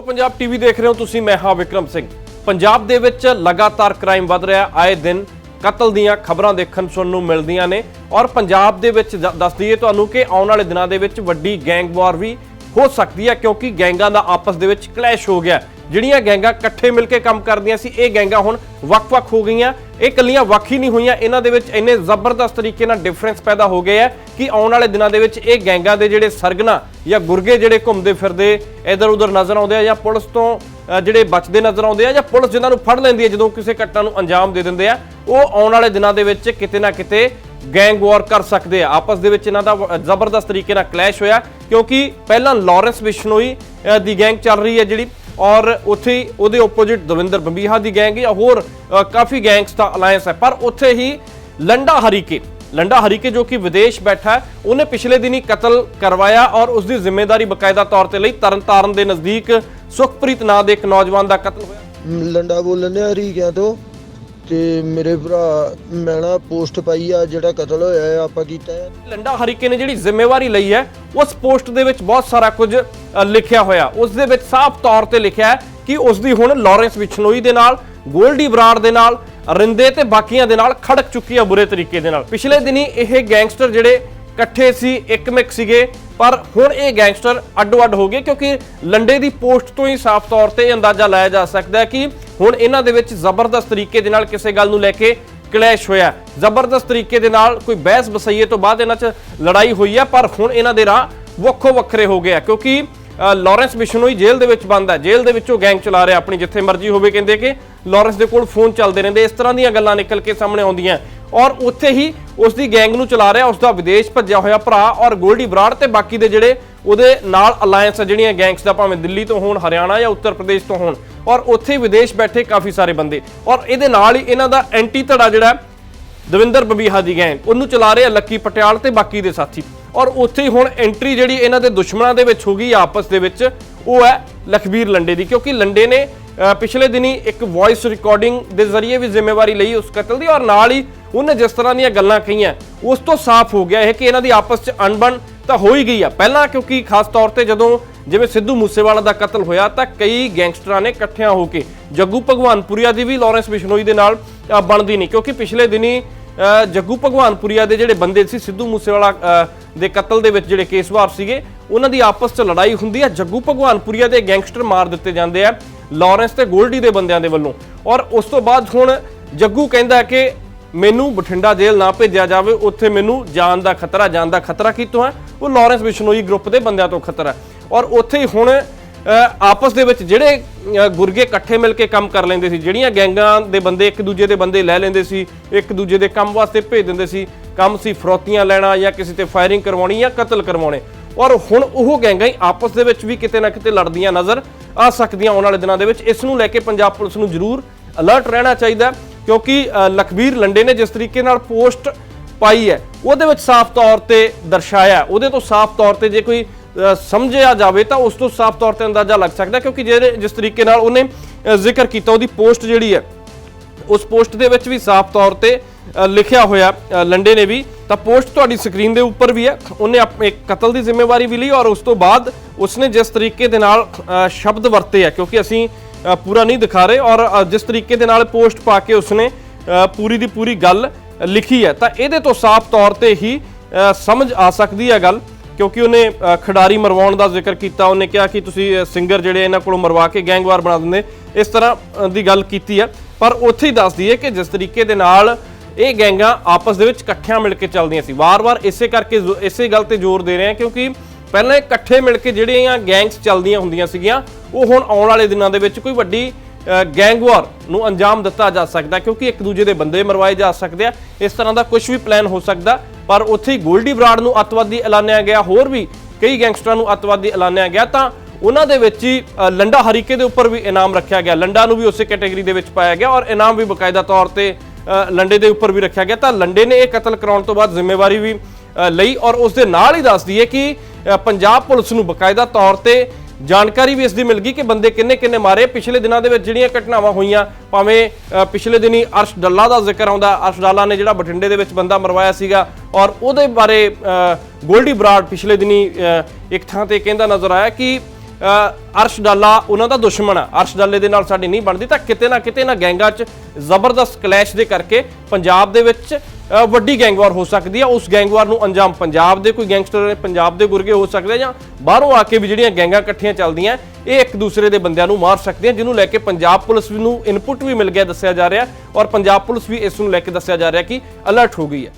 Pro Punjab TV ਦੇਖ ਰਹੇ ਹੋ ਤੁਸੀਂ, ਮੈਂ ਹਾਂ ਵਿਕਰਮ ਸਿੰਘ। ਪੰਜਾਬ ਦੇ ਵਿੱਚ ਲਗਾਤਾਰ ਕ੍ਰਾਈਮ ਵੱਧ ਰਿਹਾ ਆਏ ਦਿਨ ਕਤਲ ਦੀਆਂ ਖਬਰਾਂ ਦੇਖਣ ਸੁਣਨ ਨੂੰ ਮਿਲਦੀਆਂ ਨੇ ਔਰ ਪੰਜਾਬ ਦੇ ਵਿੱਚ ਦ- ਦੱਸ ਦਈਏ ਤੁਹਾਨੂੰ ਕਿ ਆਉਣ ਵਾਲੇ ਦਿਨਾਂ ਦੇ ਵਿੱਚ ਵੱਡੀ ਗੈਂਗ ਵਾਰ ਵੀ ਹੋ ਸਕਦੀ ਹੈ ਕਿਉਂਕਿ ਗੈਂਗਾਂ ਦਾ ਆਪਸ ਦੇ ਵਿੱਚ ਕਲੈਸ਼ ਹੋ ਗਿਆ ਜਿਹੜੀਆਂ ਗੈਂਗਾਂ ਇਕੱਠੇ ਮਿਲ ਕੇ ਕੰਮ ਕਰਦੀਆਂ ਸੀ, ਇਹ ਗੈਂਗਾਂ ਹੁਣ ਵੱਖ-ਵੱਖ ਹੋ ਗਈਆਂ। ਇਹ ਕੱਲੀਆਂ ਵੱਖ ਹੀ ਨਹੀਂ ਹੋਈਆਂ। ਇਹਨਾਂ ਦੇ ਵਿੱਚ ਇੰਨੇ ਜ਼ਬਰਦਸਤ ਤਰੀਕੇ ਨਾਲ ਡਿਫਰੈਂਸ ਪੈਦਾ ਹੋ ਗਏ ਆ ਕਿ ਆਉਣ ਵਾਲੇ ਦਿਨਾਂ ਦੇ ਵਿੱਚ ਇਹ ਗੈਂਗਾਂ ਦੇ ਜਿਹੜੇ ਸਰਗਨਾ ਜਾਂ ਗੁਰਗੇ ਜਿਹੜੇ ਘੁੰਮਦੇ ਫਿਰਦੇ ਇਧਰ ਉਧਰ ਨਜ਼ਰ ਆਉਂਦੇ ਆ ਜਾਂ ਪੁਲਿਸ ਤੋਂ ਜਿਹੜੇ ਬਚਦੇ ਨਜ਼ਰ ਆਉਂਦੇ ਆ ਜਾਂ ਪੁਲਿਸ ਜਿਨ੍ਹਾਂ ਨੂੰ ਫੜ ਲੈਂਦੀ ਹੈ, ਜਦੋਂ ਕਿਸੇ ਘਟਨਾ ਨੂੰ ਅੰਜਾਮ ਦੇ ਦਿੰਦੇ ਆ, ਉਹ ਆਉਣ ਵਾਲੇ ਦਿਨਾਂ ਦੇ ਵਿੱਚ ਕਿਤੇ ਨਾ ਕਿਤੇ ਗੈਂਗ ਵਾਰ ਕਰ ਸਕਦੇ ਆ। ਆਪਸ ਦੇ ਵਿੱਚ ਇਹਨਾਂ ਦਾ ਜ਼ਬਰਦਸਤ ਤਰੀਕੇ ਨਾਲ ਕਲੈਸ਼ ਹੋਇਆ ਕਿਉਂਕਿ ਪਹਿਲਾਂ ਲਾਰੈਂਸ ਬਿਸ਼ਨੋਈ ਦੀ ਗੈਂਗ ਚੱਲ ਰਹੀ ਹੈ ਜਿਹੜੀ ਔਰ ਉੱਥੇ ਉਹਦੇ ਆਪੋਜ਼ਿਟ ਦਵਿੰਦਰ ਬੰਬੀਹਾ ਦੀ ਗੈਂਗ ਜਾਂ ਹੋਰ ਕਾਫੀ ਗੈਂਗਸ ਦਾ ਅਲਾਈਅੰਸ ਹੈ। ਪਰ ਉੱਥੇ ਹੀ ਲੰਡਾ ਹਰੀਕੇ ਲੰਡਾ ਹਰੀਕੇ ਜੋ ਕਿ ਵਿਦੇਸ਼ ਬੈਠਾ ਹੈ, ਉਹਨੇ ਪਿਛਲੇ ਦਿਨੀ ਕਤਲ ਕਰਵਾਇਆ ਔਰ ਉਸ ਦੀ ਜ਼ਿੰਮੇਵਾਰੀ ਬਕਾਇਦਾ ਤੌਰ ਤੇ ਲਈ ਤਰਨਤਾਰਨ ਦੇ ਨਜ਼ਦੀਕ ਸੁਖਪ੍ਰੀਤ ਨਾਂ ਦੇ ਇੱਕ ਨੌਜਵਾਨ ਦਾ ਕਤਲ ਹੋਇਆ। ਲੰਡਾ ਬੋਲਣ ਦੇ ਹਰੀਕਿਆਂ ਤੋਂ। ਤੇ ਮੇਰੇ ਭਰਾ ਮੈਂ ਨਾ ਪੋਸਟ ਪਾਈ ਆ ਜਿਹੜਾ ਕਤਲ ਹੋਇਆ ਹੈ ਆਪਾਂ ਕੀਤਾ ਹੈ ਲੰਡਾ ਹਰੀਕੇ ਨੇ ਜਿਹੜੀ ਜ਼ਿੰਮੇਵਾਰੀ ਲਈ ਹੈ ਉਸ ਪੋਸਟ ਦੇ ਵਿੱਚ ਬਹੁਤ ਸਾਰਾ ਕੁਝ ਅ, ਲਿਖਿਆ ਹੋਇਆ। ਉਸ ਦੇ ਵਿੱਚ ਸਾਫ਼ ਤੌਰ ਤੇ ਲਿਖਿਆ ਹੈ ਕਿ ਉਸ ਦੀ ਹੁਣ ਲਾਰੈਂਸ ਵਿਛਨੋਈ ਦੇ ਨਾਲ ਗੋਲਡੀ ਬਰਾੜ ਦੇ ਨਾਲ ਰਿੰਦੇ ਤੇ ਬਾਕੀਆਂ ਦੇ ਨਾਲ ਖੜਕ ਚੁੱਕੀ ਆ ਬੁਰੇ ਤਰੀਕੇ ਦੇ ਨਾਲ। ਪਿਛਲੇ ਦਿਨੀ ਇਹ ਗੈਂਗਸਟਰ ਜਿਹੜੇ ਇਕੱਠੇ ਸੀ ਇੱਕਮਿਕ ਸੀਗੇ ਪਰ ਹੁਣ ਇਹ ਗੈਂਗਸਟਰ ਅੱਡੋ-ਅੱਡ ਹੋ ਗਏ ਕਿਉਂਕਿ ਲੰਡੇ ਦੀ ਪੋਸਟ ਤੋਂ ਹੀ ਸਾਫ਼ ਤੌਰ ਤੇ ਇਹ ਅੰਦਾਜ਼ਾ ਲਾਇਆ ਜਾ ਸਕਦਾ ਹੈ ਕਿ ਹੁਣ ਇਹਨਾਂ ਦੇ ਵਿੱਚ ਜ਼ਬਰਦਸਤ ਤਰੀਕੇ ਦੇ ਨਾਲ ਕਿਸੇ ਗੱਲ ਨੂੰ ਲੈ ਕੇ ਕਲੈਸ਼ ਹੋਇਆ। ਜ਼ਬਰਦਸਤ ਤਰੀਕੇ ਦੇ ਨਾਲ ਕੋਈ ਬਹਿਸ ਬਸਈਏ ਤੋਂ ਬਾਅਦ ਇਹਨਾਂ 'ਚ ਲੜਾਈ ਹੋਈ ਹੈ ਪਰ ਹੁਣ ਇਹਨਾਂ ਦੇ ਰਾਹ ਵੱਖੋ ਵੱਖਰੇ ਹੋ ਗਏ ਆ ਕਿਉਂਕਿ ਅ, ਲਾਰੈਂਸ ਬਿਸ਼ਨੋਈ ਜੇਲ੍ਹ ਦੇ ਵਿੱਚ ਬੰਦ ਹੈ ਜੇਲ੍ਹ ਦੇ ਵਿੱਚੋਂ ਗੈਂਗ ਚਲਾ ਰਿਹਾ ਆਪਣੀ ਜਿੱਥੇ ਮਰਜ਼ੀ ਹੋਵੇ ਕਹਿੰਦੇ ਕਿ ਲਾਰੈਂਸ ਦੇ ਕੋਲ ਫੋਨ ਚੱਲਦੇ ਰਹਿੰਦੇ ਇਸ ਤਰ੍ਹਾਂ ਦੀਆਂ ਗੱਲਾਂ ਨਿਕਲ ਕੇ ਸਾਹਮਣੇ ਆਉਂਦੀਆਂ। ਔਰ ਉੱਥੇ ਹੀ ਉਸ ਦੀ ਗੈਂਗ ਨੂੰ ਚਲਾ ਰਿਹਾ ਉਸ ਦਾ ਵਿਦੇਸ਼ ਭੱਜਿਆ ਹੋਇਆ ਭਰਾ ਔਰ ਗੋਲਡੀ ਬਰਾੜ ਤੇ ਬਾਕੀ ਦੇ ਜਿਹੜੇ ਉਹਦੇ ਨਾਲ ਅਲਾਈਅੰਸ ਜਿਹੜੀਆਂ ਗੈਂਗਸ ਦਾ ਭਾਵੇਂ ਦਿੱਲੀ ਤੋਂ ਹੋਣ ਹਰਿਆਣਾ ਜਾਂ ਉੱਤਰ ਪ੍ਰਦੇਸ਼ ਤੋਂ ਹੋਣ ਔਰ ਉੱਥੇ ਵਿਦੇਸ਼ ਬੈਠੇ ਕਾਫੀ ਸਾਰੇ ਬੰਦੇ। ਔਰ ਇਹਦੇ ਨਾਲ ਹੀ ਇਹਨਾਂ ਦਾ ਐਂਟੀ ਧੜਾ ਜਿਹੜਾ ਦਵਿੰਦਰ ਬਬੀਹਾ ਦੀ ਗੈਂਗ ਉਹਨੂੰ ਚਲਾ ਰਹੇ ਆ ਲੱਕੀ ਪਟਿਆਲ ਤੇ ਬਾਕੀ ਦੇ ਸਾਥੀ। ਔਰ ਉੱਥੇ ਹੀ ਹੁਣ ਐਂਟਰੀ ਜਿਹੜੀ ਇਹਨਾਂ ਦੇ ਦੁਸ਼ਮਣਾਂ ਦੇ ਵਿੱਚ ਹੋ ਗਈ ਆਪਸ ਦੇ ਵਿੱਚ, ਉਹ ਹੈ ਲਖਬੀਰ ਲੰਡੇ ਦੀ। ਕਿਉਂਕਿ ਲੰਡੇ ਨੇ ਪਿਛਲੇ ਦਿਨੀ ਇੱਕ ਵੌਇਸ ਰਿਕਾਰਡਿੰਗ ਦੇ ਜ਼ਰੀਏ ਵੀ ਜ਼ਿੰਮੇਵਾਰੀ ਲਈ ਉਸ ਕਤਲ ਦੀ। ਔਰ ਨਾਲ ਹੀ ਉਹਨੇ ਜਿਸ ਤਰ੍ਹਾਂ ਦੀਆਂ ਗੱਲਾਂ ਕਹੀਆਂ, ਉਸ ਤੋਂ ਸਾਫ਼ ਹੋ ਗਿਆ ਇਹ ਕਿ ਇਹਨਾਂ ਦੀ ਆਪਸ 'ਚ ਅਣਬਣ ਤਾਂ ਹੋ ਹੀ ਗਈ ਆ। ਪਹਿਲਾਂ ਕਿਉਂਕਿ ਖਾਸ ਤੌਰ ਤੇ ਜਦੋਂ ਜਿਵੇਂ ਸਿੱਧੂ ਮੂਸੇਵਾਲਾ ਦਾ ਕਤਲ ਹੋਇਆ ਤਾਂ ਕਈ ਗੈਂਗਸਟਰਾਂ ਨੇ ਇਕੱਠਿਆਂ ਹੋ ਕੇ ਜੱਗੂ ਭਗਵਾਨਪੁਰੀਆ ਦੀ ਵੀ ਲਾਰੈਂਸ ਬਿਸ਼ਨੋਈ ਦੇ ਨਾਲ ਬਣਦੀ ਨਹੀਂ। ਕਿਉਂਕਿ ਪਿਛਲੇ ਦਿਨੀ ਜੱਗੂ ਭਗਵਾਨਪੁਰੀਆ ਦੇ ਜਿਹੜੇ ਬੰਦੇ ਸੀ, ਸਿੱਧੂ ਮੂਸੇਵਾਲਾ ਦੇ ਕਤਲ ਦੇ ਵਿੱਚ ਜਿਹੜੇ ਕੇਸਵਾਰ ਸੀਗੇ, ਉਹਨਾਂ ਦੀ ਆਪਸ 'ਚ ਲੜਾਈ ਹੁੰਦੀ ਹੈ। ਜੱਗੂ ਭਗਵਾਨਪੁਰੀਆ ਦੇ ਗੈਂਗਸਟਰ ਮਾਰ ਦਿੱਤੇ ਜਾਂਦੇ ਆ ਲਾਰੈਂਸ ਤੇ ਗੋਲਡੀ ਦੇ ਬੰਦਿਆਂ ਦੇ ਵੱਲੋਂ। ਔਰ ਉਸ ਤੋਂ ਬਾਅਦ ਹੁਣ ਜੱਗੂ ਕਹਿੰਦਾ ਕਿ ਮੈਨੂੰ ਬਠਿੰਡਾ ਜੇਲ੍ਹ ਨਾ ਭੇਜਿਆ ਜਾਵੇ, ਉੱਥੇ ਮੈਨੂੰ ਜਾਨ ਦਾ ਖਤਰਾ ਜਾਨ ਦਾ ਖਤਰਾ ਕਿਤੋਂ ਹੈ? ਉਹ ਲਾਰੈਂਸ ਬਿਸ਼ਨੋਈ ਗਰੁੱਪ ਦੇ ਬੰਦਿਆਂ ਤੋਂ ਖਤਰਾ ਔਰ ਉੱਥੇ ਹੀ ਹੁਣ ਆਪਸ ਦੇ ਵਿੱਚ ਜਿਹੜੇ ਗੁਰਗੇ ਇਕੱਠੇ ਮਿਲ ਕੇ ਕੰਮ ਕਰ ਲੈਂਦੇ ਸੀ, ਜਿਹੜੀਆਂ ਗੈਂਗਾਂ ਦੇ ਬੰਦੇ ਇੱਕ ਦੂਜੇ ਦੇ ਬੰਦੇ ਲੈ ਲੈਂਦੇ ਸੀ, ਇੱਕ ਦੂਜੇ ਦੇ ਕੰਮ ਵਾਸਤੇ ਭੇਜ ਦਿੰਦੇ ਸੀ, ਕੰਮ ਸੀ ਫਰੋਤੀਆਂ ਲੈਣਾ ਜਾਂ ਕਿਸੇ ਤੇ ਫਾਇਰਿੰਗ ਕਰਵਾਉਣੀ ਜਾਂ ਕਤਲ ਕਰਵਾਉਣੇ। ਔਰ ਹੁਣ ਉਹ ਗੈਂਗਾਂ ਹੀ ਆਪਸ ਦੇ ਵਿੱਚ ਵੀ ਕਿਤੇ ਨਾ ਕਿਤੇ ਲੜਦੀਆਂ ਨਜ਼ਰ ਆ ਸਕਦੀਆਂ ਆਉਣ ਵਾਲੇ ਦਿਨਾਂ ਦੇ ਵਿੱਚ। ਇਸ ਨੂੰ ਲੈ ਕੇ ਪੰਜਾਬ ਪੁਲਿਸ ਨੂੰ ਜ਼ਰੂਰ ਅਲਰਟ ਰਹਿਣਾ ਚਾਹੀਦਾ ਕਿਉਂਕਿ ਲਖਬੀਰ ਲੰਡੇ ਨੇ ਜਿਸ ਤਰੀਕੇ ਨਾਲ ਪੋਸਟ ਪਾਈ ਹੈ, ਉਹਦੇ ਵਿੱਚ ਸਾਫ਼ ਤੌਰ ਤੇ ਦਰਸਾਇਆ ਉਹਦੇ ਤੋਂ ਸਾਫ਼ ਤੌਰ ਤੇ ਜੇ ਕੋਈ ਸਮਝਿਆ ਜਾਵੇ ਤਾਂ ਉਸ ਤੋਂ ਸਾਫ਼ ਤੌਰ ਤੇ ਅੰਦਾਜ਼ਾ ਲੱਗ ਸਕਦਾ ਕਿਉਂਕਿ ਜਿਹੜੇ ਜਿਸ ਤਰੀਕੇ ਨਾਲ ਉਹਨੇ ਜ਼ਿਕਰ ਕੀਤਾ, ਉਹਦੀ ਪੋਸਟ ਜਿਹੜੀ ਹੈ, ਉਸ ਪੋਸਟ ਦੇ ਵਿੱਚ ਵੀ ਸਾਫ਼ ਤੌਰ ਤੇ ਲਿਖਿਆ ਹੋਇਆ ਲੰਡੇ ਨੇ ਵੀ, ਤਾਂ ਪੋਸਟ ਤੁਹਾਡੀ ਸਕਰੀਨ ਦੇ ਉੱਪਰ ਵੀ ਹੈ, ਉਹਨੇ ਆਪਣੇ ਇੱਕ ਕਤਲ ਦੀ ਜ਼ਿੰਮੇਵਾਰੀ ਵੀ ਲਈ ਔਰ ਉਸ ਤੋਂ ਬਾਅਦ ਉਸਨੇ ਜਿਸ ਤਰੀਕੇ ਦੇ ਨਾਲ ਸ਼ਬਦ ਵਰਤੇ ਆ ਕਿਉਂਕਿ ਅਸੀਂ ਪੂਰਾ ਨਹੀਂ ਦਿਖਾ ਰਹੇ ਔਰ ਜਿਸ ਤਰੀਕੇ ਦੇ ਨਾਲ ਪੋਸਟ ਪਾ ਕੇ ਉਸਨੇ ਪੂਰੀ ਦੀ ਪੂਰੀ ਗੱਲ ਲਿਖੀ ਹੈ, ਤਾਂ ਇਹਦੇ ਤੋਂ ਸਾਫ਼ ਤੌਰ ਤੇ ਹੀ ਸਮਝ ਆ ਸਕਦੀ ਹੈ ਗੱਲ। ਕਿਉਂਕਿ ਉਹਨੇ ਖਿਡਾਰੀ ਮਰਵਾਉਣ ਦਾ ਜ਼ਿਕਰ ਕੀਤਾ, ਉਹਨੇ ਕਿਹਾ ਕਿ ਤੁਸੀਂ ਸਿੰਗਰ ਜਿਹੜੇ ਇਹਨਾਂ ਕੋਲੋਂ ਮਰਵਾ ਕੇ ਗੈਂਗਵਾਰ ਬਣਾ ਦਿੰਦੇ। ਇਸ ਤਰ੍ਹਾਂ ਦੀ ਗੱਲ ਕੀਤੀ ਹੈ। ਪਰ ਉੱਥੇ ਹੀ ਦੱਸ ਦਈਏ ਕਿ ਜਿਸ ਤਰੀਕੇ ਦੇ ਨਾਲ ਇਹ ਗੈਂਗਾਂ ਆਪਸ ਦੇ ਵਿੱਚ ਇਕੱਠਿਆਂ ਮਿਲ ਕੇ ਚੱਲਦੀਆਂ ਸੀ। ਵਾਰ-ਵਾਰ ਇਸੇ ਕਰਕੇ ਜ਼ੋ- ਇਸੇ ਗੱਲ ਤੇ ਜ਼ੋਰ ਦੇ ਰਹੇ ਹਾਂ ਕਿਉਂਕਿ ਪਹਿਲਾਂ ਇਕੱਠੇ ਮਿਲ ਕੇ ਜਿਹੜੀਆਂ ਗੈਂਗਸ ਚੱਲਦੀਆਂ ਹੁੰਦੀਆਂ ਸੀਗੀਆਂ, ਉਹ ਹੁਣ ਆਉਣ ਵਾਲੇ ਦਿਨਾਂ ਦੇ ਵਿੱਚ ਕੋਈ ਵੱਡੀ ਗੈਂਗਵਾਰ ਨੂੰ ਅੰਜਾਮ ਦਿੱਤਾ ਜਾ ਸਕਦਾ ਕਿਉਂਕਿ ਇੱਕ ਦੂਜੇ ਦੇ ਬੰਦੇ ਮਰਵਾਏ ਜਾ ਸਕਦੇ ਆ। ਇਸ ਤਰ੍ਹਾਂ ਦਾ ਕੁਝ ਵੀ ਪਲਾਨ ਹੋ ਸਕਦਾ। ਪਰ ਉੱਥੇ ਹੀ ਗੋਲਡੀ ਬਰਾੜ ਨੂੰ ਅੱਤਵਾਦੀ ਐਲਾਨਿਆ ਗਿਆ, ਹੋਰ ਵੀ ਕਈ ਗੈਂਗਸਟਰਾਂ ਨੂੰ ਅੱਤਵਾਦੀ ਐਲਾਨਿਆ ਗਿਆ, ਤਾਂ ਉਹਨਾਂ ਦੇ ਵਿੱਚ ਹੀ ਲੰਡਾ ਹਰੀਕੇ ਦੇ ਉੱਪਰ ਵੀ ਇਨਾਮ ਰੱਖਿਆ ਗਿਆ। ਲੰਡਾ ਨੂੰ ਵੀ ਉਸੇ ਕੈਟਾਗਰੀ ਦੇ ਵਿੱਚ ਪਾਇਆ ਗਿਆ ਔਰ ਇਨਾਮ ਵੀ ਬਕਾਇਦਾ ਤੌਰ ਤੇ ਲੰਡੇ ਦੇ ਉੱਪਰ ਵੀ ਰੱਖਿਆ ਗਿਆ। ਤਾਂ ਲੰਡੇ ਨੇ ਇਹ ਕਤਲ ਕਰਾਉਣ ਤੋਂ ਬਾਅਦ ਜ਼ਿੰਮੇਵਾਰੀ ਵੀ ਲਈ ਔਰ ਉਸ ਦੇ ਨਾਲ ਹੀ ਦੱਸ ਦਈਏ ਕਿ ਪੰਜਾਬ ਪੁਲਿਸ ਨੂੰ ਬਕਾਇਦਾ ਤੌਰ ਤੇ ਜਾਣਕਾਰੀ ਵੀ ਇਸ ਦੀ ਮਿਲ ਗਈ ਕਿ ਬੰਦੇ ਕਿੰਨੇ ਕਿੰਨੇ ਮਾਰੇ। ਪਿਛਲੇ ਦਿਨਾਂ ਦੇ ਵਿੱਚ ਜਿਹੜੀਆਂ ਘਟਨਾਵਾਂ ਹੋਈਆਂ, ਭਾਵੇਂ ਪਿਛਲੇ ਦਿਨੀ ਅਰਸ਼ ਡੱਲਾ ਦਾ ਜ਼ਿਕਰ ਆਉਂਦਾ, ਅਰਸ਼ ਡੱਲਾ ਨੇ ਜਿਹੜਾ ਬਠਿੰਡੇ ਦੇ ਵਿੱਚ ਬੰਦਾ ਮਰਵਾਇਆ ਸੀਗਾ ਔਰ ਉਹਦੇ ਬਾਰੇ ਗੋਲਡੀ ਬਰਾੜ ਪਿਛਲੇ ਦਿਨੀ ਇੱਕ ਥਾਂ ਤੇ ਕਹਿੰਦਾ ਨਜ਼ਰ ਆਇਆ ਕਿ ਅਰਸ਼ ਡਾਲਾ ਉਹਨਾਂ ਦਾ ਦੁਸ਼ਮਣ ਆ। ਅਰਸ਼ ਡਾਲੇ ਦੇ ਨਾਲ ਸਾਡੀ ਨਹੀਂ ਬਣਦੀ ਤਾਂ ਕਿਤੇ ਨਾ ਕਿਤੇ ਨਾ ਗੈਂਗਾਂ 'ਚ ਜ਼ਬਰਦਸਤ ਕਲੈਸ਼ ਦੇ ਕਰਕੇ ਪੰਜਾਬ ਦੇ ਵਿੱਚ ਵੱਡੀ ਗੈਂਗਵਾਰ ਹੋ ਸਕਦੀ ਆ। ਉਸ ਗੈਂਗਵਾਰ ਨੂੰ ਅੰਜਾਮ ਪੰਜਾਬ ਦੇ ਕੋਈ ਗੈਂਗਸਟਰ ਨੇ, ਪੰਜਾਬ ਦੇ ਗੁਰਗੇ ਹੋ ਸਕਦੇ ਜਾਂ ਬਾਹਰੋਂ ਆ ਕੇ ਵੀ ਜਿਹੜੀਆਂ ਗੈਂਗਾਂ ਇਕੱਠੀਆਂ ਚੱਲਦੀਆਂ, ਇਹ ਇੱਕ ਦੂਸਰੇ ਦੇ ਬੰਦਿਆਂ ਨੂੰ ਮਾਰ ਸਕਦੀਆਂ, ਜਿਹਨੂੰ ਲੈ ਕੇ ਪੰਜਾਬ ਪੁਲਿਸ ਨੂੰ ਇਨਪੁਟ ਵੀ ਮਿਲ ਗਿਆ ਦੱਸਿਆ ਜਾ ਰਿਹਾ। ਔਰ ਪੰਜਾਬ ਪੁਲਿਸ ਵੀ ਇਸ ਨੂੰ ਲੈ ਕੇ ਦੱਸਿਆ ਜਾ ਰਿਹਾ ਕਿ ਅਲਰਟ ਹੋ ਗਈ ਹੈ।